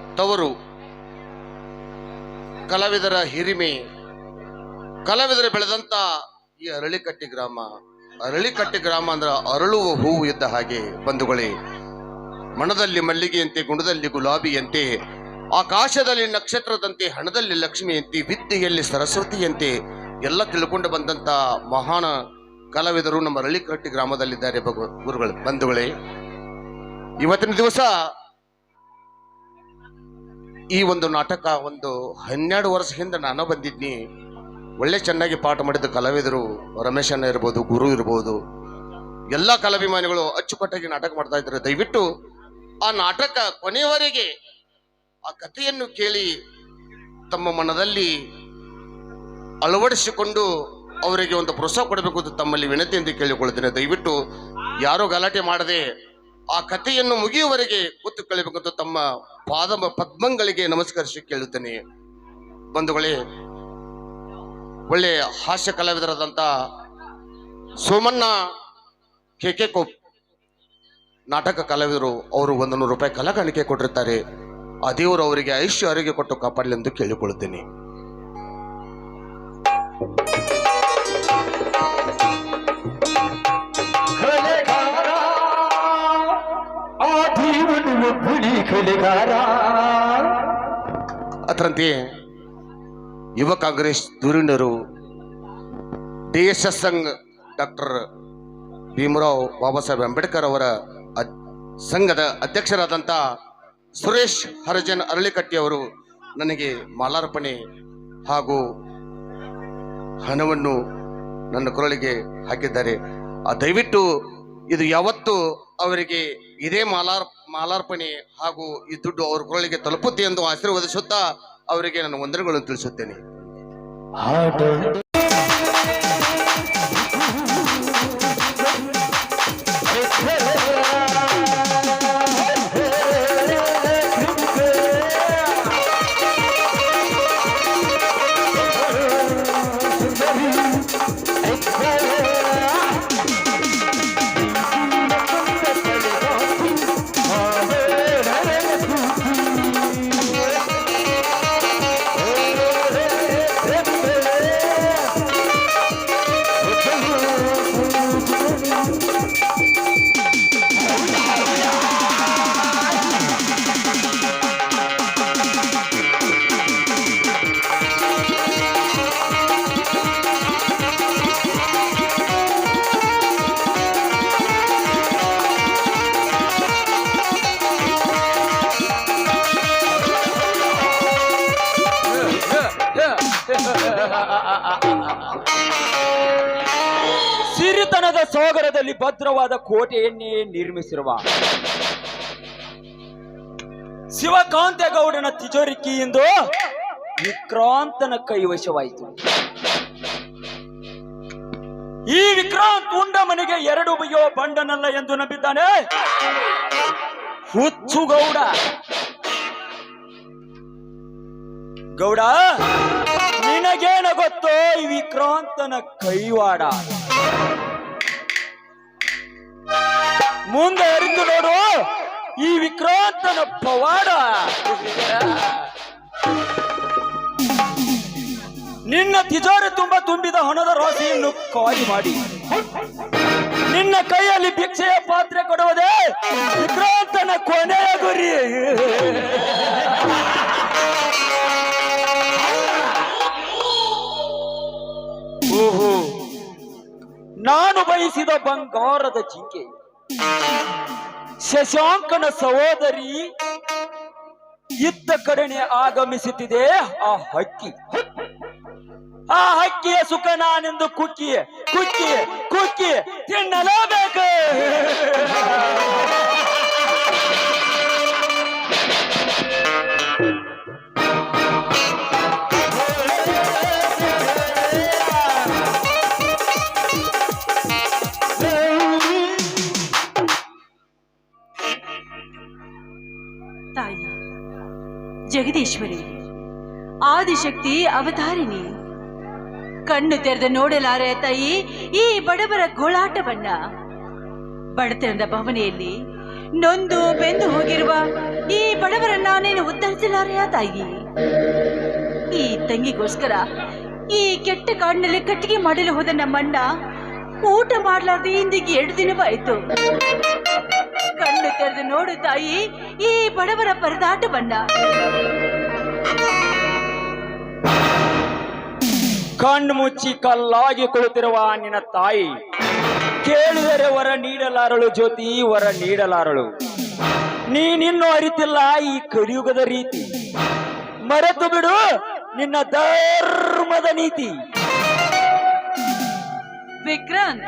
ತವರು ಕಲಾವಿದರ ಹಿರಿಮೆ, ಕಲಾವಿದರ ಬೆಳೆದಂತ ಈ ಅರಳಿಕಟ್ಟಿ ಗ್ರಾಮ. ಅರಳಿಕಟ್ಟಿ ಗ್ರಾಮ ಅಂದ್ರೆ ಅರಳುವ ಹೂವು ಇದ್ದ ಹಾಗೆ ಬಂಧುಗಳೇ. ಮಣದಲ್ಲಿ ಮಲ್ಲಿಗೆಯಂತೆ, ಗುಣದಲ್ಲಿ ಗುಲಾಬಿಯಂತೆ, ಆಕಾಶದಲ್ಲಿ ನಕ್ಷತ್ರದಂತೆ, ಹಣದಲ್ಲಿ ಲಕ್ಷ್ಮಿಯಂತೆ, ವಿದ್ಯೆಯಲ್ಲಿ ಸರಸ್ವತಿಯಂತೆ ಎಲ್ಲ ತಿಳ್ಕೊಂಡು ಬಂದಂತ ಮಹಾನ ಕಲಾವಿದರು ನಮ್ಮ ಅರಳಿಕಟ್ಟಿ ಗ್ರಾಮದಲ್ಲಿದ್ದಾರೆ ಗುರುಗಳು, ಬಂಧುಗಳೇ. ಇವತ್ತಿನ ದಿವಸ ಈ ಒಂದು ನಾಟಕ ಒಂದು ಹನ್ನೆರಡು ವರ್ಷ ಹಿಂದೆ ನಾನು ಬಂದಿದ್ನಿ. ಒಳ್ಳೆ ಚೆನ್ನಾಗಿ ಪಾಠ ಮಾಡಿದ ಕಲಾವಿದರು ರಮೇಶ್ ಅಣ್ಣ ಇರ್ಬೋದು, ಗುರು ಇರ್ಬೋದು. ಎಲ್ಲ ಕಲಾಭಿಮಾನಿಗಳು ಅಚ್ಚುಕಟ್ಟಾಗಿ ನಾಟಕ ಮಾಡ್ತಾ ಇದ್ದಾರೆ. ದಯವಿಟ್ಟು ಆ ನಾಟಕ ಕೊನೆಯವರೆಗೆ ಆ ಕಥೆಯನ್ನು ಕೇಳಿ ತಮ್ಮ ಮನದಲ್ಲಿ ಅಳವಡಿಸಿಕೊಂಡು ಅವರಿಗೆ ಒಂದು ಪ್ರೋತ್ಸಾಹ ಕೊಡಬೇಕು ಅಂತ ತಮ್ಮಲ್ಲಿ ವಿನಂತಿ ಎಂದು ಕೇಳಿಕೊಳ್ಳುತ್ತೇನೆ. ದಯವಿಟ್ಟು ಯಾರೂ ಗಲಾಟೆ ಮಾಡದೆ ಆ ಕಥೆಯನ್ನು ಮುಗಿಯುವವರೆಗೆ ಕೂತುಕೊಳ್ಳಬೇಕಂತ ತಮ್ಮ ಪಾದ ಪದ್ಮಗಳಿಗೆ ನಮಸ್ಕರಿಸಿ ಕೇಳುತ್ತೇನೆ. ಬಂಧುಗಳೇ, ಒಳ್ಳೆ ಹಾಸ್ಯ ಕಲಾವಿದರಾದಂಥ ಸೋಮಣ್ಣ ಕೆ ಕೆ ಕೋಪ್, ನಾಟಕ ಕಲಾವಿದರು, ಅವರು ಒಂದು ನೂರು ರೂಪಾಯಿ ಕಲಾ ಕಾಣಿಕೆ ಕೊಟ್ಟಿರ್ತಾರೆ ಆ ದೇವರು ಅವರಿಗೆ ಐಶ್ಯ ಆರೋಗ್ಯ ಕೊಟ್ಟು ಕಾಪಾಡಲಿ ಎಂದು ಕೇಳಿಕೊಳ್ಳುತ್ತೇನೆ. ಕಲೆಗಾರ ಅದರಂತೆ ಯುವ ಕಾಂಗ್ರೆಸ್ ಧುರೀಣರು ಡಿ ಎಸ್ ಎಸ್ ಸಂಘ ಡಾಕ್ಟರ್ ಭೀಮರಾವ್ ಬಾಬಾ ಸಾಹೇಬ್ ಅಂಬೇಡ್ಕರ್ ಅವರ ಸಂಘದ ಅಧ್ಯಕ್ಷರಾದಂಥ ಸುರೇಶ್ ಹರಜನ್ ಅರಳಿಕಟ್ಟಿ ಅವರು ನನಗೆ ಮಾಲಾರ್ಪಣೆ ಹಾಗೂ ಹಣವನ್ನು ನನ್ನ ಕೊರಳಿಗೆ ಹಾಕಿದ್ದಾರೆ. ಆ, ದಯವಿಟ್ಟು ಇದು ಯಾವತ್ತು ಅವರಿಗೆ ಇದೇ ಮಾಲಾರ್ ಮಾಲಾರ್ಪಣೆ ಹಾಗೂ ಈ ದುಡ್ಡು ಅವ್ರ ಕೊರಳಿಗೆ ತಲುಪುತ್ತೆ ಎಂದು ಆಶೀರ್ವದಿಸುತ್ತಾ ಅವರಿಗೆ ನಾನು ವಂದನೆಗಳನ್ನು ತಿಳಿಸುತ್ತೇನೆ. ಸಿರಿತನದ ಸಾಗರದಲ್ಲಿ ಭದ್ರವಾದ ಕೋಟೆಯನ್ನೇ ನಿರ್ಮಿಸಿರುವ ಶಿವಕಾಂತೇಗೌಡನ ಎಂದು ವಿಕ್ರಾಂತನ ಕೈವಶವಾಯಿತು. ಈ ವಿಕ್ರಾಂತ್ ಉಂಡ ಮನೆಗೆ ಎರಡು ಬಯ್ಯೋ ಬಂಡನಲ್ಲ ಎಂದು ನಂಬಿದ್ದಾನೆ. ಹುಚ್ಚು ಗೌಡ. ಗೌಡ ನಿನಗೇನ ಗೊತ್ತೋ ಈ ವಿಕ್ರಾಂತನ ಕೈವಾಡ. ಮುಂದೆ ಅರಿತು ನೋಡು, ಈ ವಿಕ್ರಾಂತನ ಪವಾಡ. ನಿನ್ನ ತಿಜೋರಿ ತುಂಬ ತುಂಬಿದ ಹಣದ ರಾಶಿಯನ್ನು ಖಾಲಿ ಮಾಡಿ. ನಿನ್ನ ಕೈಯಲ್ಲಿ ಭಿಕ್ಷೆಯ ಪಾತ್ರೆ ಕೊಡುವುದೇ ವಿಕ್ರಾಂತನ ಕೊನೆಯ ಗುರಿ. ಓಹೋ. ನಾನು ಬಯಸಿದ ಬಂಗಾರದ ಜಿಂಕೆ. ಶಶಾಂಕನ ಸಹೋದರಿ ಇದ್ದ ಕಡೆನೆ ಆಗಮಿಸುತ್ತಿದೆ. ಆ ಹಕ್ಕಿ. ಆ ಹಕ್ಕಿಯ ಸುಖ ನಾನೆಂದು ಕುಕ್ಕಿ ಕುಕ್ಕಿ ಕುಕ್ಕಿ ತಿನ್ನಲೇಬೇಕು. ಜಗದೀಶ್ವರಿ ಆದಿಶಕ್ತಿ ಅವತಾರಿಣಿ. ಕಣ್ಣು ತೆರೆದು ನೋಡಲಾರೆ ತಾಯಿ, ಈ ಬಡವರ ಗೋಳಾಟವನ್ನ ಬಡತನದ ಭವನೆಯಲ್ಲಿ ನೊಂದು ಬೆಂದು ಹೋಗಿರುವ ಈ ಬಡವರನ್ನ ನೀನು ಉದ್ಧರಿಸಲಾರೆಯ ತಾಯಿ? ಈ ತಂಗಿಗೋಸ್ಕರ ಈ ಕೆಟ್ಟ ಕಾಡಿನಲ್ಲಿ ಕಟ್ಟಿಗೆ ಮಾಡಲು ಹೋದ ನಮ್ಮಣ್ಣ ಊಟ ಮಾಡ್ಲಾರ್ದೆ ಇಂದಿಗೆ ಎರಡು ದಿನವಾಯಿತು. ಕಣ್ಣು ತೆರೆದು ನೋಡು ತಾಯಿ, ಈ ಬಡವರ ಪರದಾಟವನ್ನ ಕಣ್ಣು ಮುಚ್ಚಿ ಕಲ್ಲಾಗಿ ಕುಳಿತಿರುವ ನಿನ್ನ ತಾಯಿ. ಕೇಳಿದರೆ ವರ ನೀಡಲಾರಳು ಜ್ಯೋತಿ, ವರ ನೀಡಲಾರಳು. ನೀನಿನ್ನೂ ಅರಿತಿಲ್ಲ ಈ ಕಲಿಯುಗದ ರೀತಿ. ಮರೆತು ಬಿಡು ನಿನ್ನ ಧರ್ಮದ ನೀತಿ. ವಿಕ್ರಾಂತ್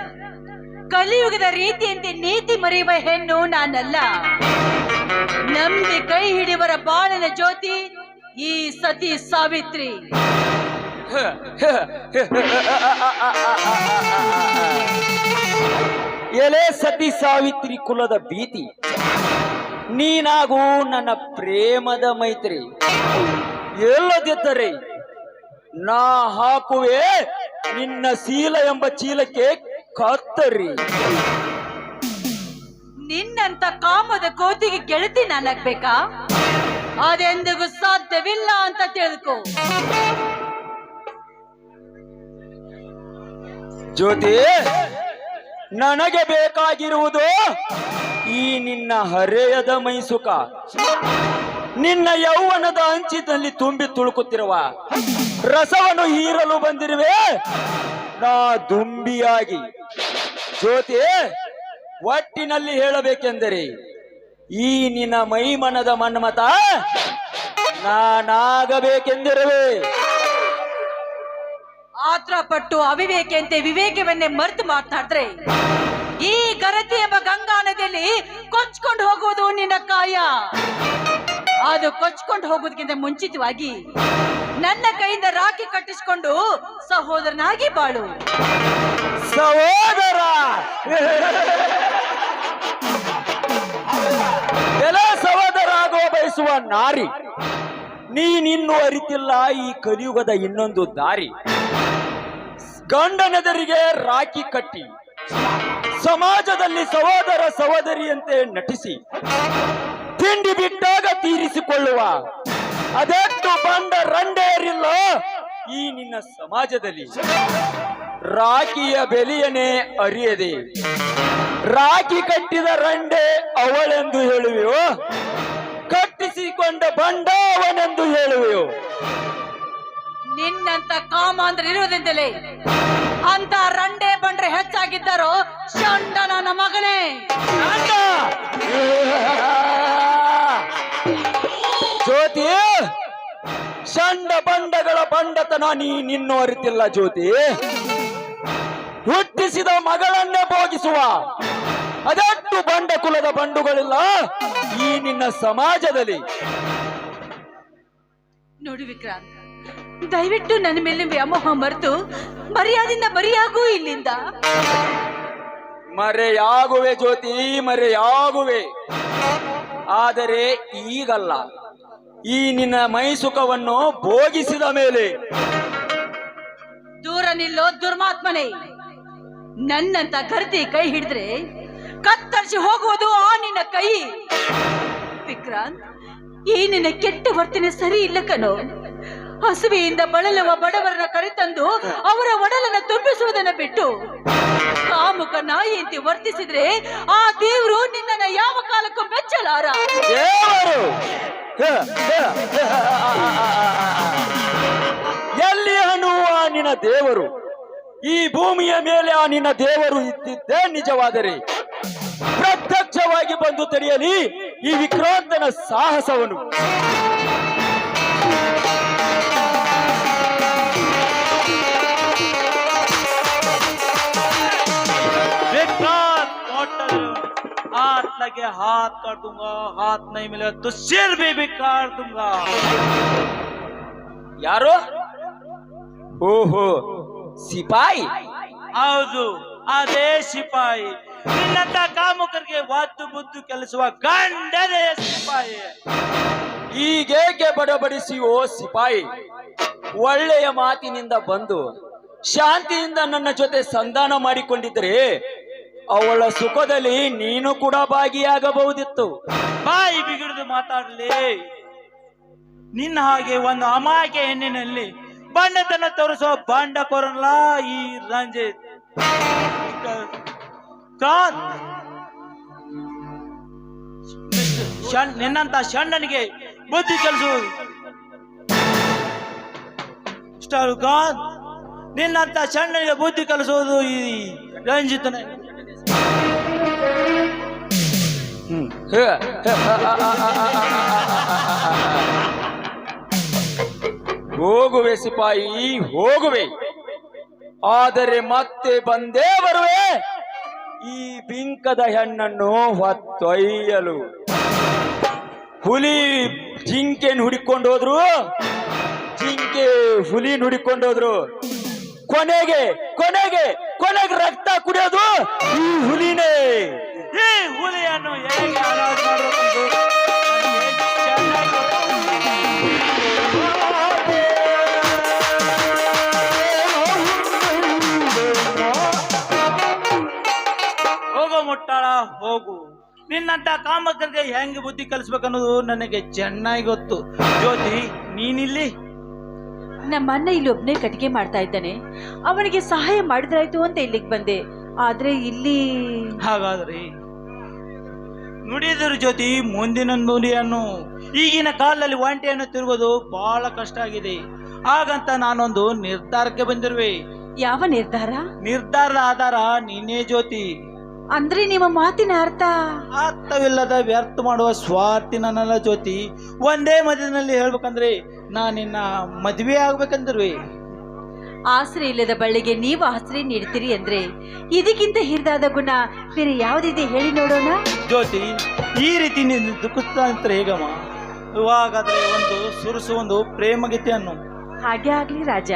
ಕಲಿಯುಗದ ರೀತಿಯಂತೆ ನೀತಿ ಮರೆಯುವ ಹೆಣ್ಣು ನಾನಲ್ಲ. ನಂಬಿ ಕೈ ಹಿಡಿಯುವರ ಬಾಳನ ಜ್ಯೋತಿ ಈ ಸತಿ ಸಾವಿತ್ರಿ ಎಲೆ ಸತಿ ಸಾವಿತ್ರಿ ಕುಲದ ಭೀತಿ ನೀನಾಗೂ ನನ್ನ ಪ್ರೇಮದ ಮೈತ್ರಿ ಎಲ್ಲದಿದ್ದರೆ ನಾ ಹಾಕುವೆ ನಿನ್ನ ಶೀಲ ಎಂಬ ಚೀಲಕ್ಕೆ ಕತ್ತರಿ ನಿನ್ನಂತ ಕಾಮದ ಕೋತಿಗೆ ಗೆಳತಿ ನಾನಾಗ್ಬೇಕಾ ಅದೆಂದಿಗೂ ಸಾಧ್ಯವಿಲ್ಲ ಅಂತ ತಿಳ್ಕೊ. ಜ್ಯೋತಿ, ನನಗೆ ಬೇಕಾಗಿರುವುದು ಈ ನಿನ್ನ ಹರೆಯದ ಮೈಸುಕ. ನಿನ್ನ ಯೌವನದ ಅಂಚಿನಲ್ಲಿ ತುಂಬಿ ತುಳುಕುತ್ತಿರುವ ರಸವನ್ನು ಹೀರಲು ಬಂದಿರುವೆ. ನಾ ದುಂಬಿಯಾಗಿ. ಜ್ಯೋತಿ, ಒಟ್ಟಿನಲ್ಲಿ ಹೇಳಬೇಕೆಂದರೆ ಈ ನಿನ್ನ ಮೈಮನದ ಮನ್ಮತ ನಾನಾಗಬೇಕೆಂದಿರುವೆ ಆತ್ರ ಪಟ್ಟು ಅವಿವೇಕೆಯಂತೆ ವಿವೇಕವನ್ನೇ ಮರೆತು ಮಾತನಾಡಿದ್ರೆ ಈ ಗರತಿ ಎಂಬ ಗಂಗಾ ನದಿಯಲ್ಲಿ ಕೊಚ್ಕೊಂಡು ಹೋಗುವುದು ನಿನ್ನ ಕಾಯ. ಅದು ಕೊಚ್ಕೊಂಡು ಹೋಗೋದಕ್ಕಿಂತ ಮುಂಚಿತವಾಗಿ ನನ್ನ ಕೈಯಿಂದ ರಾಖಿ ಕಟ್ಟಿಸಿಕೊಂಡು ಸಹೋದರನಾಗಿ ಬಾಳು. ಸಹೋದರ! ಬಯಸುವ ನಾರಿ. ನೀನಿನ್ನು ಅರಿತಿಲ್ಲ ಈ ಕಲಿಯುಗದ ಇನ್ನೊಂದು ದಾರಿ. ಗಂಡನೆದರಿಗೆ ರಾಖಿ ಕಟ್ಟಿ. ಸಮಾಜದಲ್ಲಿ ಸಹೋದರ ಸಹೋದರಿಯಂತೆ ನಟಿಸಿ. ತಿಂಡಿ ಬಿಟ್ಟಾಗ ತೀರಿಸಿಕೊಳ್ಳುವ. ಅದೆಷ್ಟು ಬಂದ ರಂಡೇರಿಲ್ಲ ಈ ನಿನ್ನ ಸಮಾಜದಲ್ಲಿ. ರಾಖಿಯ ಬೆಲೆಯನೇ ಅರಿಯದೆ. ರಾಖಿ ಕಟ್ಟಿದ ರಂಡೆ ಅವಳೆಂದು ಹೇಳುವೆಯೋ ಕಟ್ಟಿಸಿಕೊಂಡ ಬಂಡಾವನೆಂದು ಹೇಳುವೆಯೋ ನಿನ್ನಂತ ಕಾಮಾಂದ್ರ ಇರುವುದಿಂದಲೇ ಅಂತ ರಂಡೆ ಬಂಡ್ರೆ ಹೆಚ್ಚಾಗಿದ್ದರು ನನ್ನ ಮಗನೇ! ಜ್ಯೋತಿ! ಚಂಡ ಬಂಡಗಳ ಬಂಡತನ ನೀ ನಿನ್ನೂ ಅರಿತಿಲ್ಲ ಜ್ಯೋತಿ. ಹುಟ್ಟಿಸಿದ ಮಗಳನ್ನೇ ಭೋಗಿಸುವ. ಅದೆಷ್ಟು ಬಂಡ ಕುಲದ ಬಂಡುಗಳಿಲ್ಲ. ಈ ನಿನ್ನ ಸಮಾಜದಲ್ಲಿ ನೋಡಿ ವಿಕ್ರಾಂತ್ ದಯವಿಟ್ಟು ನನ್ನ ಮೇಲೆ ವ್ಯಾಮೋಹ ಮರೆತು ಮರ್ಯಾದಿಂದ ಮರಿಯಾಗೂ ಇಲ್ಲಿಂದ. ಮರೆಯಾಗುವೆ ಜ್ಯೋತಿ ಮರೆಯಾಗುವೆ. ಆದರೆ ಈಗಲ್ಲ. ಈ ನಿನ್ನ ಮೈಸುಖವನ್ನು ಭೋಗಿಸಿದ ಮೇಲೆ ದೂರ ನಿಲ್ಲೋ ದುರ್ಮಾತ್ಮನೇ ನನ್ನಂತ ಕರ್ತಿ ಕೈ ಹಿಡಿದ್ರೆ ಕತ್ತರಿಸಿ ಹೋಗುವುದು ಆ ನಿನ್ನ ಕೈ ವಿಕ್ರಾಂತ್ ಈ ನಿನ್ನ ಕೆಟ್ಟ ವರ್ತನೆ ಸರಿ ಇಲ್ಲ ಕಣೋ ಹಸುವೆಯಿಂದ ಬಳಲುವ ಬಡವರನ್ನ ಕರೆತಂದು ಅವರ ಒಡಲನ್ನ ತುಂಬಿಸುವುದನ್ನ ಬಿಟ್ಟು ಕಾಮುಕ ನಾಯಿಯಂತೆ ವರ್ತಿಸಿದ್ರೆ ಆ ದೇವರು ನಿನ್ನನ್ನ ಯಾವ ಕಾಲಕ್ಕೂ ಮೆಚ್ಚಲಾರ ಎಲ್ಲಿ ಅನ್ನುವ ನಿನ್ನ ದೇವರು ಈ ಭೂಮಿಯ ಮೇಲೆ ಆ ನಿನ್ನ ದೇವರು ಇದ್ದಿದ್ದೇ ನಿಜವಾದರೆ ಪ್ರತ್ಯಕ್ಷವಾಗಿ ಬಂದು ತಡೆಯಲಿ ಈ ವಿಕ್ರಾಂತನ ಸಾಹಸವನ್ನು विक्रांत होटल हाथ लगे हाथ कर दूंगा हाथ नहीं मिले तो सिर भी बिगाड़ दूंगा ಯಾರು ಓಹೋ ಸಿಪಾಯಿ ಹೌದು ಅದೇ ಸಿಪಾಯಿ ನಿನ್ನಂತ ಕಾಮುಕರಿಗೆ ವಾದ್ದು ಬುದ್ದು ಕೆಲಸುವ ಗಂಡನೆಯ ಸಿಪಾಯಿ. ಈಗೇಕೆ ಓ ಸಿಪಾಯಿ? ಒಳ್ಳೆಯ ಮಾತಿನಿಂದ ಬಂದು ಶಾಂತಿಯಿಂದ ನನ್ನ ಜೊತೆ ಸಂಧಾನ ಮಾಡಿಕೊಂಡಿದ್ರೆ ಅವಳ ಸುಖದಲ್ಲಿ ನೀನು ಕೂಡ ಭಾಗಿಯಾಗಬಹುದಿತ್ತು. ಬಾಯಿ ಬಿಗಿಡಿದು ಮಾತಾಡಲಿ. ನಿನ್ನ ಹಾಗೆ ಒಂದು ಅಮಾಯಕ ಹೆಣ್ಣಿನಲ್ಲಿ ಬಣ್ಣತನ ತೋರಿಸೋ ಬಾಂಡ ಕೊರಲ್ಲ ಈ ರಂಜಿತ್. ಕಾನ್ ಶಣ್ ನಿನ್ನಂತ ಷಣ್ಣನಿಗೆ ಬುದ್ಧಿ ಕಲಿಸು ಕಾನ್ ನಿನ್ನಂತ ಷಣ್ಣನಿಗೆ ಬುದ್ಧಿ ಕಲಿಸೋದು ಈ ರಂಜಿತನೇ ಹೋಗುವೆ ಸಿಪಾಯಿ ಹೋಗುವೆ ಆದರೆ ಮತ್ತೆ ಬಂದೇ ಬರುವೆ ಈ ಬಿಂಕದ ಹೆಣ್ಣನ್ನು ಹೊತ್ತೊಯ್ಯಲು. ಹುಲಿ ಜಿಂಕೆನ್ ಹುಡಿಕೊಂಡು ಹೋದ್ರು. ಜಿಂಕೆ ಹುಲಿ ಹುಡಿಕೊಂಡು ಹೋದ್ರು. ಕೊನೆಗೆ ಕೊನೆಗೆ ಕೊನೆಗೆ ರಕ್ತ ಕುಡಿಯೋದು ಈ ಹುಲಿನೇ. ಈ ಹುಲಿಯನ್ನು ಹೇಗೆ ನಿನ್ನಂತ ಕಾಮಕರಿಗೆ ಹೆಂಗೆ ಬುದ್ಧಿ ಕಲಿಸ್ಬೇಕನ್ನೋದು ನನಗೆ ಚೆನ್ನಾಗಿ ಗೊತ್ತು. ಜ್ಯೋತಿ ನೀನಿಲ್ಲಿ? ನಮ್ಮ ಅಣ್ಣ ಇಲ್ಲಿ ಒಬ್ಬನೇ ಕಟ್ಟಿಗೆ ಮಾಡ್ತಾ ಇದ್ದಾನೆ. ಅವನಿಗೆ ಸಹಾಯ ಮಾಡಿದ್ರಾಯ್ತು ಅಂತ ಇಲ್ಲಿಗೆ ಬಂದೆ. ಆದ್ರೆ ಇಲ್ಲಿ ಹಾಗಾದ್ರೆ ನುಡಿದರು ಜ್ಯೋತಿ ಮುಂದಿನ ನುಡಿಯನ್ನು ಈಗಿನ ಕಾಲದಲ್ಲಿ ಒಂಟೆಯನ್ನು ತಿರುಗೋದು ಬಹಳ ಕಷ್ಟ ಆಗಿದೆ. ಹಾಗಂತ ನಾನೊಂದು ನಿರ್ಧಾರಕ್ಕೆ ಬಂದಿರುವೆ. ಯಾವ ನಿರ್ಧಾರ? ನಿರ್ಧಾರದ ಆಧಾರ ನೀನೇ ಜ್ಯೋತಿ. ಅಂದ್ರೆ ನಿಮ್ಮ ಮಾತಿನ ಅರ್ಥ? ಅರ್ಥವಿಲ್ಲದ ವ್ಯರ್ಥ ಮಾಡುವ ಸ್ವಾರ್ಥಿ ನನ್ನ ಜ್ಯೋತಿ. ಒಂದೇ ಮದುವೆನಲ್ಲಿ ಹೇಳ್ಬೇಕಂದ್ರೆ ನಾ ನಿನ್ನ ಮದುವೆ ಆಗ್ಬೇಕಂದಿರುವೆ. ಆಸರೆ ಇಲ್ಲದ ಬಳ್ಳಿಗೆ ನೀವು ಆಸರೆ ನೀಡ್ತೀರಿ ಅಂದ್ರೆ ಇದಕ್ಕಿಂತ ಹಿರಿದಾದ ಗುಣ ಬೇರೆ ಯಾವ್ದಿದೆ ಹೇಳಿ ನೋಡೋಣ? ಜ್ಯೋತಿ ಈ ರೀತಿ ನೀನು ದುಃಖಿಸ್ತಾ ನಿಂತ್ರೆ ಹೇಗಮ್ಮ? ಇವಾಗಾದ್ರೆ ಒಂದು ಸುರುಸು ಒಂದು ಪ್ರೇಮ ಗೀತೆಯನ್ನು ಹಾಗೆ ಆಗ್ಲಿ ರಾಜ.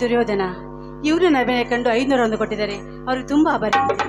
ದುರ್ಯೋಧನ. ಇವರು ನಬೆನ ಕಂಡು ಐದುನೂರ ಒಂದು ಕೊಟ್ಟಿದ್ದಾರೆ. ಅವ್ರಿಗೆ ತುಂಬಾ ಆಭಾರಿ